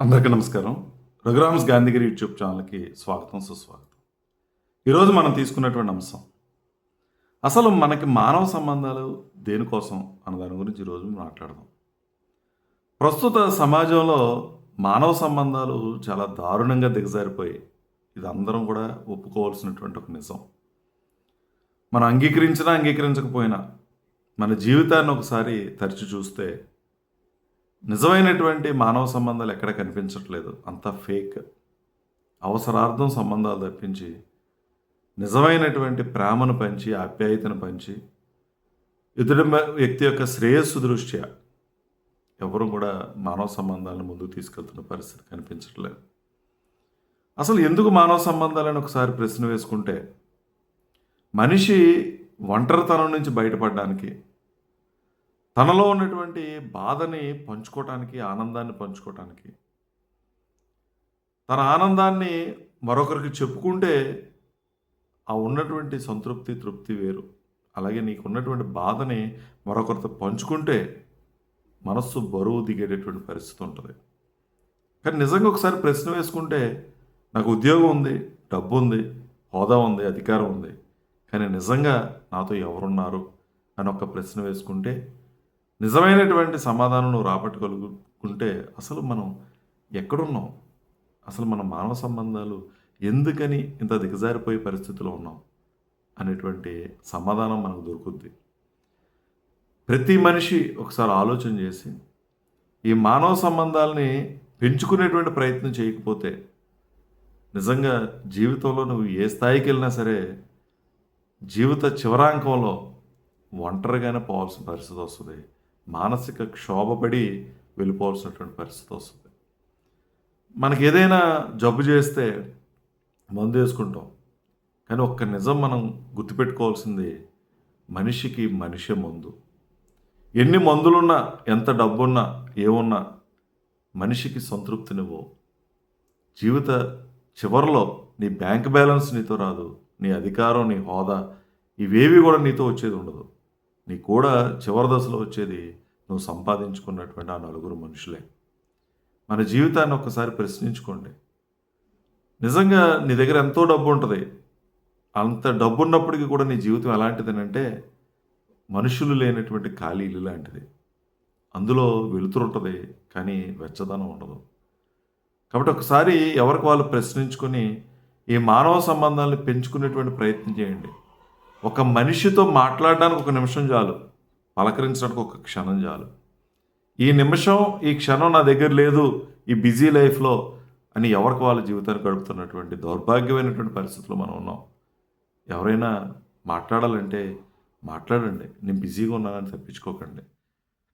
అందరికీ నమస్కారం. రఘురామ్స్ గాంధీగిరి యూట్యూబ్ ఛానల్కి స్వాగతం సుస్వాగతం. ఈరోజు మనం తీసుకున్నటువంటి అంశం అసలు మనకి మానవ సంబంధాలు దేనికోసం అన్న దాని గురించి ఈరోజు మాట్లాడదాం. ప్రస్తుత సమాజంలో మానవ సంబంధాలు చాలా దారుణంగా దిగజారిపోయి ఇది అందరం కూడా ఒప్పుకోవాల్సినటువంటి ఒక నిజం. మనం అంగీకరించినా అంగీకరించకపోయినా మన జీవితాన్ని ఒకసారి తరిచి చూస్తే నిజమైనటువంటి మానవ సంబంధాలు ఎక్కడ కనిపించట్లేదు. అంతా ఫేక్ అవసరార్థం సంబంధాలు తప్పించి నిజమైనటువంటి ప్రేమను పంచి ఆప్యాయతను పంచి ఇతడి వ్యక్తి యొక్క శ్రేయస్సు దృష్ట్యా ఎవరు కూడా మానవ సంబంధాలను ముందుకు తీసుకెళ్తున్న పరిస్థితి కనిపించట్లేదు. అసలు ఎందుకు మానవ సంబంధాలను ఒకసారి ప్రశ్న వేసుకుంటే మనిషి ఒంటరితనం నుంచి బయటపడడానికి తనలో ఉన్నటువంటి బాధని పంచుకోవటానికి ఆనందాన్ని పంచుకోవటానికి తన ఆనందాన్ని మరొకరికి చెప్పుకుంటే ఆ ఉన్నటువంటి సంతృప్తి తృప్తి వేరు. అలాగే నీకు ఉన్నటువంటి బాధని మరొకరితో పంచుకుంటే మనస్సు బరువు దిగేటటువంటి పరిస్థితి ఉంటుంది. కానీ నిజంగా ఒకసారి ప్రశ్న వేసుకుంటే నాకు ఉద్యోగం ఉంది డబ్బు ఉంది హోదా ఉంది అధికారం ఉంది కానీ నిజంగా నాతో ఎవరున్నారు? అని ఒక ప్రశ్న వేసుకుంటే నిజమైనటువంటి సమాధానం నువ్వు రాబట్టగలుగుకుంటే అసలు మనం ఎక్కడున్నాం? అసలు మన మానవ సంబంధాలు ఎందుకని ఇంత దిగజారిపోయే పరిస్థితిలో ఉన్నాం? అనేటువంటి సమాధానం మనకు దొరుకుద్ది. ప్రతి మనిషి ఒకసారి ఆలోచన చేసి ఈ మానవ సంబంధాలని పెంచుకునేటువంటి ప్రయత్నం చేయకపోతే నిజంగా జీవితంలో నువ్వు ఏ స్థాయికి వెళ్ళినా సరే జీవిత చివరాంకంలో ఒంటరిగానే పోవాల్సిన పరిస్థితి వస్తుంది. మానసిక క్షోభపడి వెళ్ళిపోవాల్సినటువంటి పరిస్థితి వస్తుంది. మనకి ఏదైనా జబ్బు చేస్తే మందు వేసుకుంటాం. కానీ ఒక్క నిజం మనం గుర్తుపెట్టుకోవాల్సింది మనిషికి మనిషే మందు. ఎన్ని మందులున్నా ఎంత డబ్బున్నా ఏమున్నా మనిషికి సంతృప్తినివ్వవు జీవిత చివరిలో నీ బ్యాంక్ బ్యాలెన్స్ నీతో రాదు నీ అధికారం నీ హోదా ఇవేవి కూడా నీతో వచ్చేది ఉండదు. నీ కూడా చివరి దశలో వచ్చేది నువ్వు సంపాదించుకున్నటువంటి ఆ నలుగురు మనుషులే. మన జీవితాన్ని ఒక్కసారి ప్రశ్నించుకోండి. నిజంగా నీ దగ్గర ఎంతో డబ్బు ఉంటుంది. అంత డబ్బు ఉన్నప్పటికీ కూడా నీ జీవితం ఎలాంటిదనంటే మనుషులు లేనటువంటి ఖాళీ ఇల్లు లాంటిది. అందులో వెలుతురుంటుంది కానీ వెచ్చదనం ఉండదు. కాబట్టి ఒకసారి ఎవరికి వాళ్ళు ప్రశ్నించుకొని ఈ మానవ సంబంధాలను పెంచుకునేటువంటి ప్రయత్నం చేయండి. ఒక మనిషితో మాట్లాడడానికి ఒక నిమిషం చాలు. పలకరించడానికి ఒక క్షణం చాలు. ఈ నిమిషం ఈ క్షణం నా దగ్గర లేదు ఈ బిజీ లైఫ్లో అని ఎవరికి వాళ్ళ జీవితాన్ని గడుపుతున్నటువంటి దౌర్భాగ్యమైనటువంటి పరిస్థితుల్లో మనం ఉన్నాం. ఎవరైనా మాట్లాడాలంటే మాట్లాడండి. నేను బిజీగా ఉన్నానని తప్పించుకోకండి.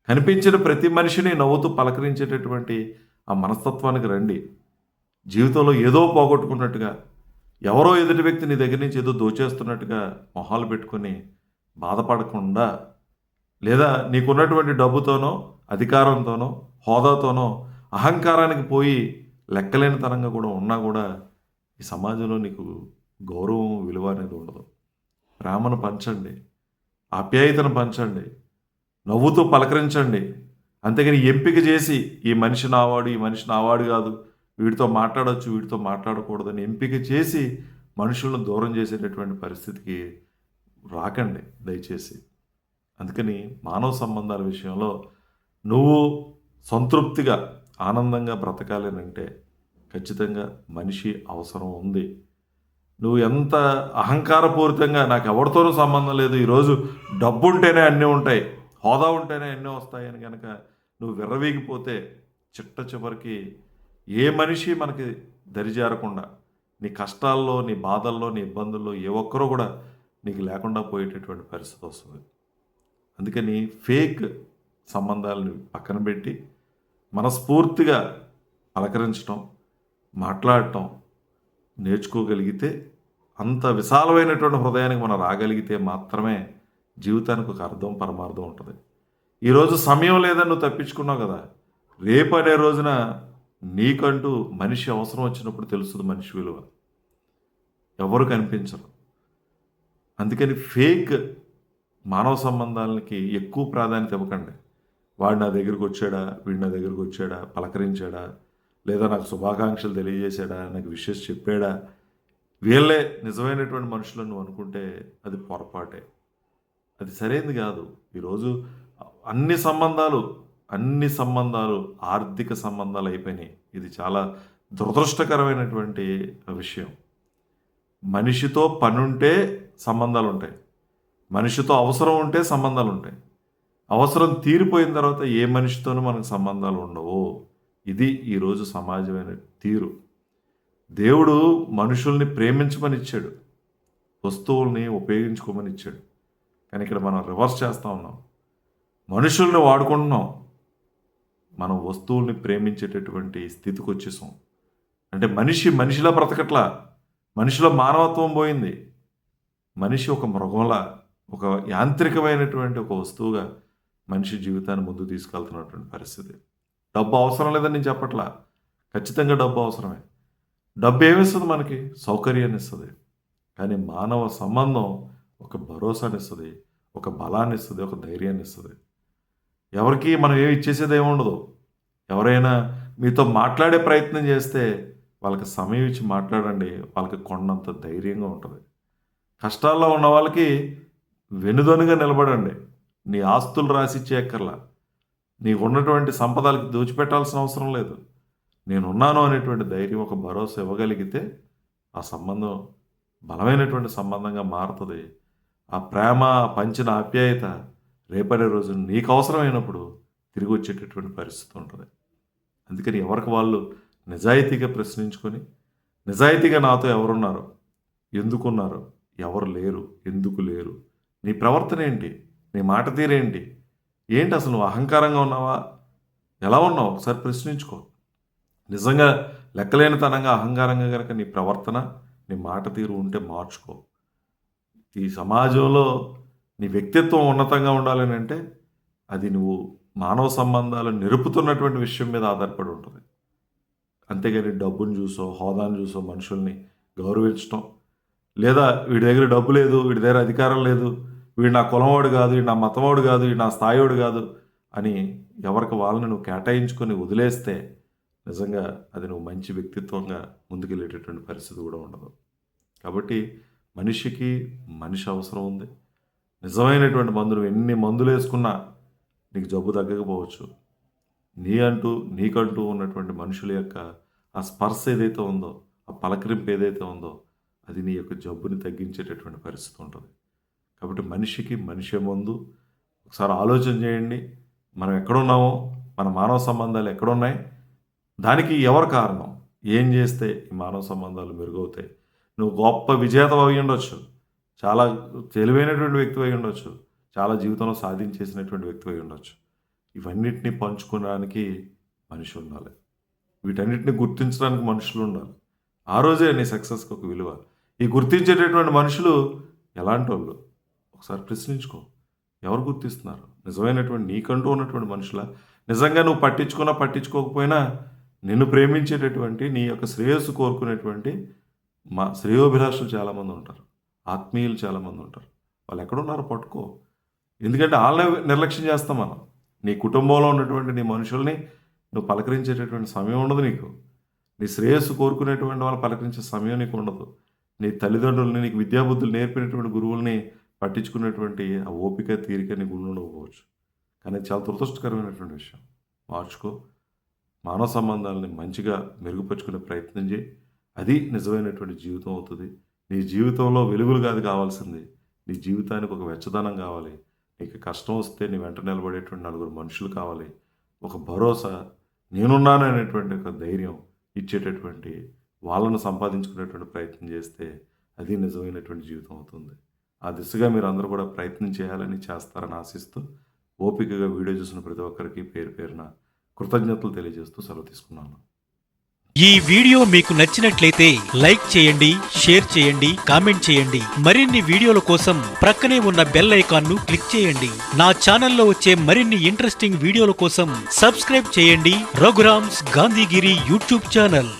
కనిపించిన ప్రతి మనిషిని నవ్వుతూ పలకరించేటటువంటి ఆ మనస్తత్వానికి రండి. జీవితంలో ఏదో పోగొట్టుకున్నట్టుగా ఎవరో ఎదుటి వ్యక్తి నీ దగ్గర నుంచి ఏదో దోచేస్తున్నట్టుగా మొహాలు పెట్టుకొని బాధపడకుండా లేదా నీకున్నటువంటి డబ్బుతోనో అధికారంతోనో హోదాతోనో అహంకారానికి పోయి లెక్కలేనితనంగా కూడా ఉన్నా కూడా ఈ సమాజంలో నీకు గౌరవం విలువ అనేది ఉండదు. ప్రేమను పంచండి ఆప్యాయతను పంచండి నవ్వుతూ పలకరించండి. అంతేగాని ఎంపిక చేసి ఈ మనిషి నావాడు ఈ మనిషి నావాడు కాదు వీడితో మాట్లాడవచ్చు వీడితో మాట్లాడకూడదని ఎంపిక చేసి మనుషులను దూరం చేసేటటువంటి పరిస్థితికి రాకండి దయచేసి. అందుకని మానవ సంబంధాల విషయంలో నువ్వు సంతృప్తిగా ఆనందంగా బ్రతకాలేనంటే ఖచ్చితంగా మనిషి అవసరం ఉంది. నువ్వు ఎంత అహంకారపూరితంగా నాకు ఎవరితోనూ సంబంధం లేదు ఈరోజు డబ్బు ఉంటేనే అన్నీ ఉంటాయి హోదా ఉంటేనే అన్నీ వస్తాయని కనుక నువ్వు విర్రవీగిపోతే చిట్ట చివరికి ఏ మనిషి మనకి దరిజారకుండా నీ కష్టాల్లో నీ బాధల్లో నీ ఇబ్బందుల్లో ఏ ఒక్కరూ కూడా నీకు లేకుండా పోయేటటువంటి పరిస్థితి వస్తుంది. అందుకని ఫేక్ సంబంధాలను పక్కన పెట్టి మనస్ఫూర్తిగా అలకరించడం మాట్లాడటం నేర్చుకోగలిగితే అంత విశాలమైనటువంటి హృదయానికి మనం రాగలిగితే మాత్రమే జీవితానికి ఒక అర్థం పరమార్థం ఉంటుంది. ఈరోజు సమయం లేదని నువ్వు తప్పించుకున్నావు కదా రేపు అనే రోజున నీకంటూ మనిషి అవసరం వచ్చినప్పుడు తెలుస్తుంది మనిషి విలువ. ఎవరు కనిపించరు. అందుకని ఫేక్ మానవ సంబంధాలకి ఎక్కువ ప్రాధాన్యత ఇవ్వకండి. వాడు నా దగ్గరికి వచ్చాడా? వీడు నా దగ్గరికి వచ్చాడా? పలకరించాడా? లేదా నాకు శుభాకాంక్షలు తెలియజేశాడా? నాకు విషెస్ చెప్పాడా? వీళ్ళే నిజమైనటువంటి మనుషులను నువ్వు అనుకుంటే అది పొరపాటే. అది సరైనది కాదు. ఈరోజు అన్ని సంబంధాలు అన్ని సంబంధాలు ఆర్థిక సంబంధాలు అయిపోయినాయి. ఇది చాలా దురదృష్టకరమైనటువంటి విషయం. మనిషితో పనుంటే సంబంధాలు ఉంటాయి మనిషితో అవసరం ఉంటే సంబంధాలు ఉంటాయి. అవసరం తీరిపోయిన తర్వాత ఏ మనిషితోనూ మనకు సంబంధాలు ఉండవు. ఇది ఈరోజు సమాజమైన తీరు. దేవుడు మనుషుల్ని ప్రేమించమని ఇచ్చాడు. వస్తువుల్ని ఉపయోగించుకోమని ఇచ్చాడు. కానీ ఇక్కడ మనం రివర్స్ చేస్తూ ఉన్నాం. మనుషుల్ని వాడుకుంటున్నాం. మనం వస్తువుల్ని ప్రేమించేటటువంటి స్థితికి వచ్చేసాం. అంటే మనిషి మనిషిలా బ్రతకట్లా. మనిషిలో మానవత్వం పోయింది. మనిషి ఒక మృగంలా ఒక యాంత్రికమైనటువంటి ఒక వస్తువుగా మనిషి జీవితాన్ని ముందుకు తీసుకెళ్తున్నటువంటి పరిస్థితి. డబ్బు అవసరం లేదని నేను చెప్పట్లా. ఖచ్చితంగా డబ్బు అవసరమే. డబ్బు ఏమిస్తుంది మనకి? సౌకర్యాన్ని ఇస్తుంది కానీ మానవ సంబంధం ఒక భరోసాని ఇస్తుంది ఒక బలాన్ని ఇస్తుంది ఒక ధైర్యాన్ని ఇస్తుంది ఎవరికి మనం ఏమి ఇచ్చేసేది ఏముండదు ఎవరైనా మీతో మాట్లాడే ప్రయత్నం చేస్తే వాళ్ళకి సమయం ఇచ్చి మాట్లాడండి వాళ్ళకి కొండంత ధైర్యంగా ఉంటుంది. కష్టాల్లో ఉన్న వాళ్ళకి వెనుదనుగా నిలబడండి. నీ ఆస్తులు రాసిచ్చే ఎక్కర్లా నీకు ఉన్నటువంటి సంపదలకి దోచిపెట్టాల్సిన అవసరం లేదు. నేనున్నాను అనేటువంటి ధైర్యం ఒక భరోసా ఇవ్వగలిగితే ఆ సంబంధం బలమైనటువంటి సంబంధంగా మారుతుంది. ఆ ప్రేమ పంచిన ఆప్యాయత రేపటి రోజు నీకు అవసరమైనప్పుడు తిరిగి వచ్చేటటువంటి పరిస్థితి ఉంటుంది. అందుకని ఎవరికి వాళ్ళు నిజాయితీగా ప్రశ్నించుకొని నిజాయితీగా నాతో ఎవరున్నారు ఎందుకున్నారు ఎవరు లేరు ఎందుకు లేరు నీ ప్రవర్తన ఏంటి? నీ మాట తీరేంటి ఏంటి? అసలు నువ్వు అహంకారంగా ఉన్నావా? ఎలా ఉన్నావు? ఒకసారి ప్రశ్నించుకో. నిజంగా లెక్కలేనితనంగా అహంకారంగా కనుక నీ ప్రవర్తన నీ మాట తీరు ఉంటే మార్చుకో. ఈ సమాజంలో నీ వ్యక్తిత్వం ఉన్నతంగా ఉండాలని అంటే అది నువ్వు మానవ సంబంధాలు నిరుపుతున్నటువంటి విషయం మీద ఆధారపడి ఉంటుంది. అంతేగాని డబ్బును చూసో హోదాను చూసో మనుషుల్ని గౌరవించడం లేదా వీడి దగ్గర డబ్బు లేదు వీడి దగ్గర అధికారం లేదు వీడు నా కులంవాడు కాదు వీడు నా మతవాడు కాదు వీడు నా స్థాయివాడు కాదు అని ఎవరికి వాళ్ళని నువ్వు కేటాయించుకొని వదిలేస్తే నిజంగా అది నువ్వు మంచి వ్యక్తిత్వంగా ముందుకెళ్ళేటటువంటి పరిస్థితి కూడా ఉండదు. కాబట్టి మనిషికి మనిషి అవసరం ఉంది. నిజమైనటువంటి మందులు ఎన్ని మందులు వేసుకున్నా నీకు జబ్బు తగ్గకపోవచ్చు. నీ అంటూ నీకంటూ ఉన్నటువంటి మనుషుల యొక్క ఆ స్పర్శ ఏదైతే ఉందో ఆ పలకరింపు ఏదైతే ఉందో అది నీ యొక్క జబ్బుని తగ్గించేటటువంటి పరిస్థితి ఉంటుంది. కాబట్టి మనిషికి మనిషే ముందు ఒకసారి ఆలోచన చేయండి. మనం ఎక్కడున్నామో మన మానవ సంబంధాలు ఎక్కడున్నాయి దానికి ఎవరు కారణం? ఏం చేస్తే ఈ మానవ సంబంధాలు మెరుగవుతాయి? నువ్వు గొప్ప విజేత అయి ఉండొచ్చు. చాలా తెలివైనటువంటి వ్యక్తి అయి ఉండొచ్చు. చాలా జీవితంలో సాధించేసినటువంటి వ్యక్తి అయి ఉండొచ్చు. ఇవన్నిటిని పంచుకోవడానికి మనిషి ఉండాలి. వీటన్నిటిని గుర్తించడానికి మనుషులు ఉండాలి. ఆ రోజే నీ సక్సెస్కి ఒక విలువ. ఈ గుర్తించేటటువంటి మనుషులు ఎలాంటి వాళ్ళు ఒకసారి ప్రశ్నించుకో. ఎవరు గుర్తిస్తున్నారు? నిజమైనటువంటి నీకంటూ ఉన్నటువంటి మనుషుల? నిజంగా నువ్వు పట్టించుకున్నా పట్టించుకోకపోయినా నిన్ను ప్రేమించేటటువంటి నీ యొక్క శ్రేయస్సు కోరుకునేటువంటి మా శ్రేయోభిలాషులు చాలామంది ఉంటారు. ఆత్మీయులు చాలామంది ఉంటారు. వాళ్ళు ఎక్కడున్నారో పట్టుకో. ఎందుకంటే వాళ్ళని నిర్లక్ష్యం చేస్తాం మనం. నీ కుటుంబంలో ఉన్నటువంటి నీ మనుషుల్ని నువ్వు పలకరించేటటువంటి సమయం ఉండదు నీకు. నీ శ్రేయస్సు కోరుకునేటువంటి వాళ్ళు పలకరించే సమయం నీకు ఉండదు. నీ తల్లిదండ్రులని నీకు విద్యాబుద్ధులు నేర్పినటువంటి గురువుల్ని పట్టించుకునేటువంటి ఆ ఓపిక తీరిక నీకు ఉండకపోవచ్చు కానీ చాలా దురదృష్టకరమైనటువంటి విషయం. మార్చుకో. మానవ సంబంధాలని మంచిగా మెరుగుపరుచుకునే ప్రయత్నం చేయి. అది నిజమైనటువంటి జీవితం అవుతుంది. నీ జీవితంలో వెలుగులు కాదు కావాల్సింది. నీ జీవితానికి ఒక వెచ్చదనం కావాలి. నీకు కష్టం వస్తే నీ వెంట నిలబడేటువంటి నలుగురు మనుషులు కావాలి. ఒక భరోసా నేనున్నాను అనేటువంటి ఒక ధైర్యం ఇచ్చేటటువంటి వాళ్ళను సంపాదించుకునేటువంటి ప్రయత్నం చేస్తే అది నిజమైనటువంటి జీవితం అవుతుంది. ఆ దిశగా మీరు అందరూ కూడా ప్రయత్నం చేయాలని చేస్తారని ఆశిస్తూ ఓపికగా వీడియో చూసిన ప్రతి ఒక్కరికి పేరు పేరున కృతజ్ఞతలు తెలియజేస్తూ సెలవు తీసుకున్నాను. ఈ వీడియో మీకు నచ్చినట్లయితే లైక్ చేయండి షేర్ చేయండి కామెంట్ చేయండి. మరిన్ని వీడియోల కోసం ప్రక్కనే ఉన్న బెల్ ఐకాన్ను క్లిక్ చేయండి. నా ఛానల్లో వచ్చే మరిన్ని ఇంట్రెస్టింగ్ వీడియోల కోసం సబ్స్క్రైబ్ చేయండి. Raghuram's Gandhigiri YouTube channel.